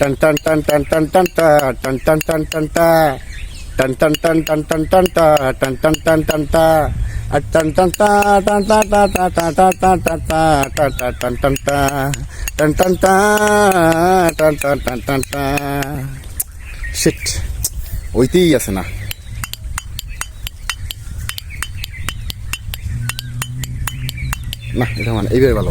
টান টান টান টান টান টান টা টান টান টান টান টা টান টান টান টান টান টান টা টান টান টান টান টা আর টান টান টা টান টা টা টা টা টা টা টা টা টা টা টান টান টা টান টান টা টান টান টান টান টা শিট ওইতেই আছে না না এটা মানে এইভাবে ভালো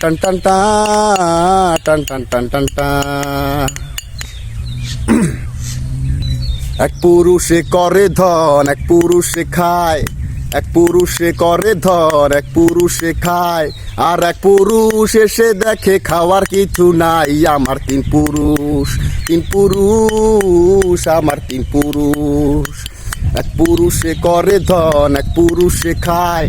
টান টান টান টান টান টান টান এক পুরুষে করে ধন, এক পুরুষে খায়, এক পুরুষে করে ধর এক পুরুষে খায়। আর এক পুরুষ এসে দেখে, খাওয়ার কিছু নাই, আমার তিন পুরুষ তিন পুরুষ, আমার তিন পুরুষ। এক পুরুষে করে ধন, এক পুরুষে খায়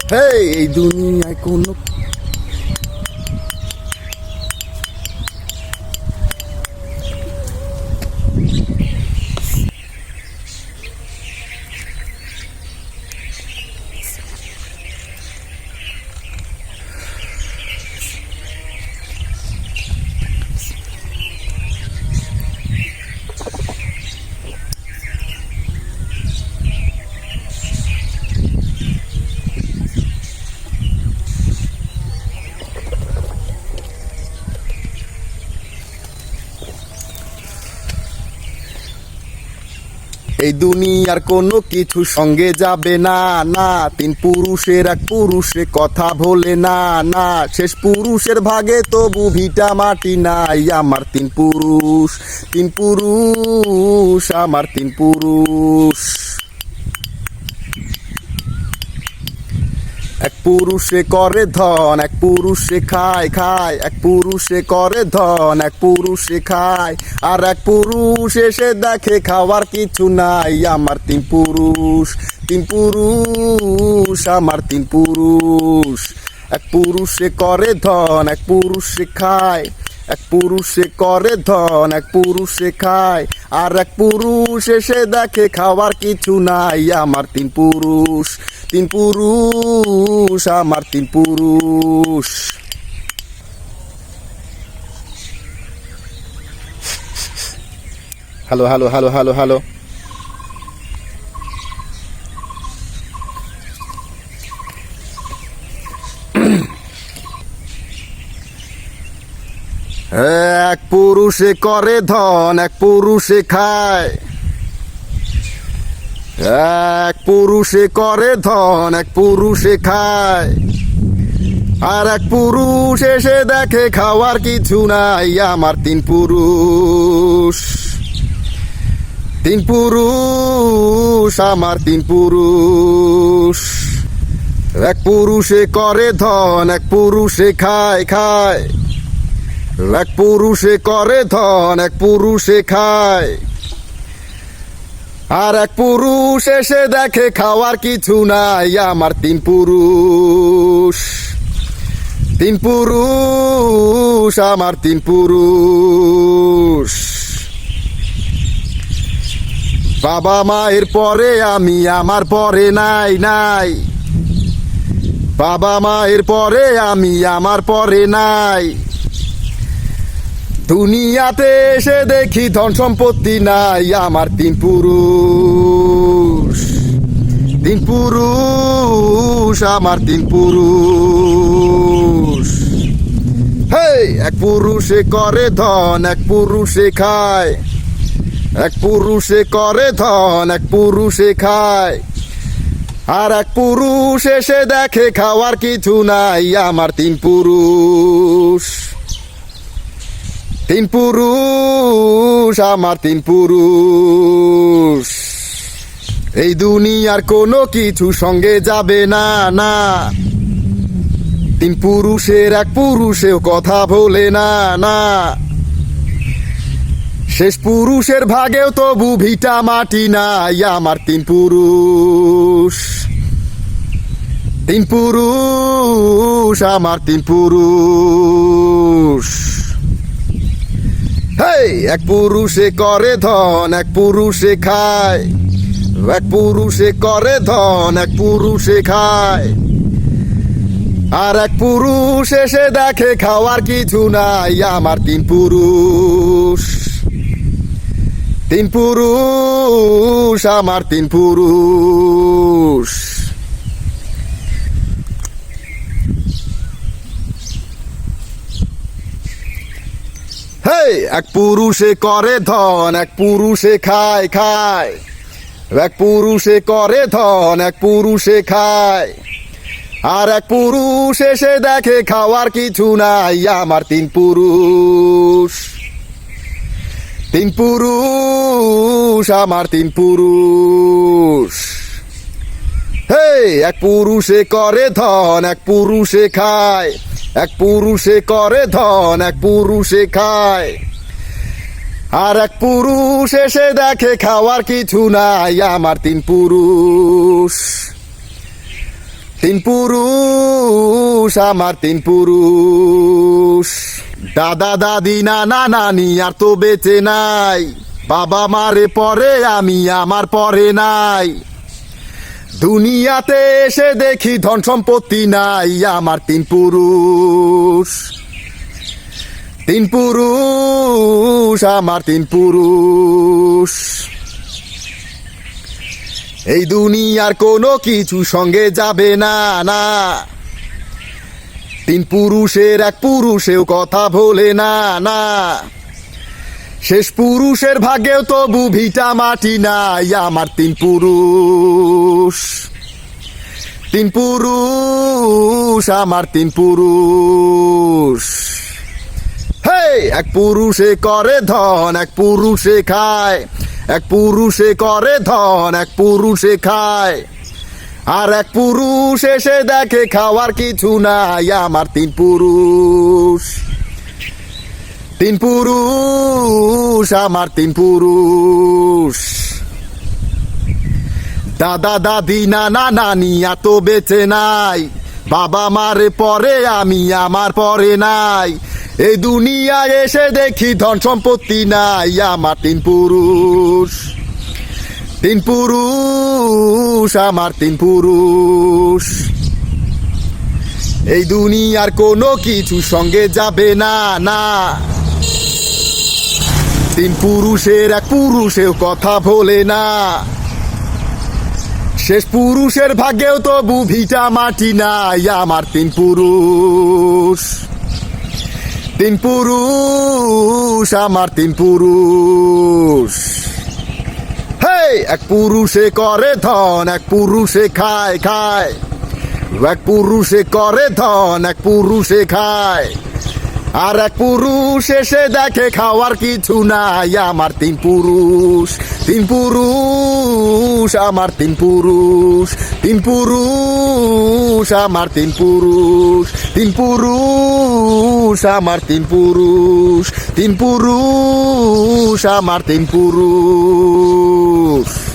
এই দুনিয়ায় কোনো এই দুনিয়ার কোনো কিছু সঙ্গে যাবে না না। তিন পুরুষের এক পুরুষে কথা বলে না না। শেষ পুরুষের ভাগে তবু ভিটা মাটি নাই, আমার তিন পুরুষ তিন পুরুষ, আমার তিন পুরুষ এক পুরুষে করে ধন, এক পুরুষে খায় খায়, এক পুরুষে করে ধন, এক পুরুষে খায়, আর এক পুরুষ এসে দেখে খাওয়ার কিছু নাই, আমার তিন পুরুষ তিন পুরুষ, আমার তিন পুরুষ। এক পুরুষে করে ধন, এক পুরুষে খায়, এক পুরুষে করে ধন, এক পুরুষে খায় আর এক পুরুষ এসে দেখে খাওয়ার কিছু নাই, আমার তিন পুরুষ তিন পুরুষ, আমার তিন পুরুষ। Hello hello hello hello hello এক পুরুষে করে ধন, এক পুরুষে খায়। এক পুরুষে করে ধন, এক পুরুষে খায়। আর এক পুরুষ এসে দেখে, খাওয়ার কিছু নাই, আমার তিন পুরুষ। তিন পুরুষ, আমার তিন পুরুষ। এক পুরুষে করে ধন, এক পুরুষে খায় খায়। এক পুরুষে করে ধন, এক পুরুষে খায়। আর এক পুরুষ এসে দেখে খাওয়ার কিছু নাই, আমার তিন পুরুষ। তিন পুরুষ, আমার তিন পুরুষ। বাবা মায়ের পরে আমি, আমার পরে নাই নাই। বাবা মায়ের পরে আমি, আমার পরে নাই। দুনিয়াতে এসে দেখি ধন সম্পত্তি নাই, আমার তিন পুরুষ। তিন পুরুষ, আমার তিন পুরুষ। এক পুরুষে করে ধন, এক পুরুষে খায়। এক পুরুষে করে ধন, এক পুরুষে খায়। আর এক পুরুষ এসে দেখে খাওয়ার কিছু নাই, আমার তিন পুরুষ। তিন পুরুষ, আমার তিন পুরুষ। এই দুনিয়ার কোনো কিছু সঙ্গে যাবে না না। তিন পুরুষের এক পুরুষেও কথা বলে না না। শেষ পুরুষের ভাগেও তবু ভিটা মাটি নাই, আমার তিন পুরুষ। তিন পুরুষ, আমার তিন পুরুষ। হেই, এক পুরুষে করে ধন, এক পুরুষে খায়। এক পুরুষে করে ধন, এক পুরুষে খায়। আর এক পুরুষ এসে দেখে, খাওয়ার কিছু নাই, আমার তিন পুরুষ। তিন পুরুষ, আমার তিন পুরুষ। হেই, এক পুরুষে করে ধন, এক পুরুষে খায় খায়। এক পুরুষে করে ধন, এক পুরুষে খায়। আর এক পুরুষ এসে দেখে, খাওয়ার কিছু নাই, আমার তিন পুরুষ। তিন পুরুষ, আমার তিন পুরুষ। হেই, এক পুরুষে করে ধন, এক পুরুষে খায়। এক পুরুষে করে ধন, এক পুরুষে খায়। আর এক পুরুষ এসে দেখে, খাওয়ার কিছু নাই, আমার তিন পুরুষ। তিন পুরুষ, আমার তিন পুরুষ। দাদা, দাদি, নানা, নানি, আর তো বেঁচে নাই। বাবা মারে পরে, আমি আমার পরে নাই। দুনিয়াতে এসে দেখি ধন সম্পত্তি নাই, আমার তিন পুরুষ। তিন পুরুষ, আমার তিন পুরুষ। এই দুনিয়ার কোনো কিছু সঙ্গে যাবে না না। তিন পুরুষের এক পুরুষেও কথা বলে না না। শেষ পুরুষের ভাগ্যেও তবু ভিটা মাটি নাই, আমার তিন পুরুষ। তিন পুরুষ, আমার তিন পুরুষ। হেই, এক পুরুষে করে ধন, এক পুরুষে খায়। এক পুরুষে করে ধন, এক পুরুষে খায়। আর এক পুরুষ এসে দেখে খাওয়ার কিছু নাই, আমার তিন পুরুষ। তিন পুরুষ, আমার তিন পুরুষ। দাদা, দাদি, নানা, নানি, এত বেঁচে নাই। বাবা মারে পরে আমি, আমার পরে নাই। এই দুনিয়ায় এসে দেখি ধন সম্পত্তি নাই, আমার তিন পুরুষ। তিন পুরুষ, আমার তিন পুরুষ। এই দুনিয়ার কোনো কিছু সঙ্গে যাবে না না। তিন পুরুষের এক পুরুষেও কথা বলে না। শেষ পুরুষের ভাগ্যেও তো ভিটা মাটি নাই, আমার তিন পুরুষ। তিন পুরুষ, আমার তিন পুরুষ। হেই, এক পুরুষে করে ধন, এক পুরুষে খায় খায়। এক পুরুষে করে ধন, এক পুরুষে খায়। আর এক পুরুষ এসে দেখে খাওয়ার কিছু নাই, আমার তিন পুরুষ। তিন পুরুষ, আমার তিন পুরুষ। তিন পুরুষ, আমার তিন পুরুষ। তিন পুরুষ, আমার তিন পুরুষ। তিন পুরুষ, আমার তিন পুরুষ।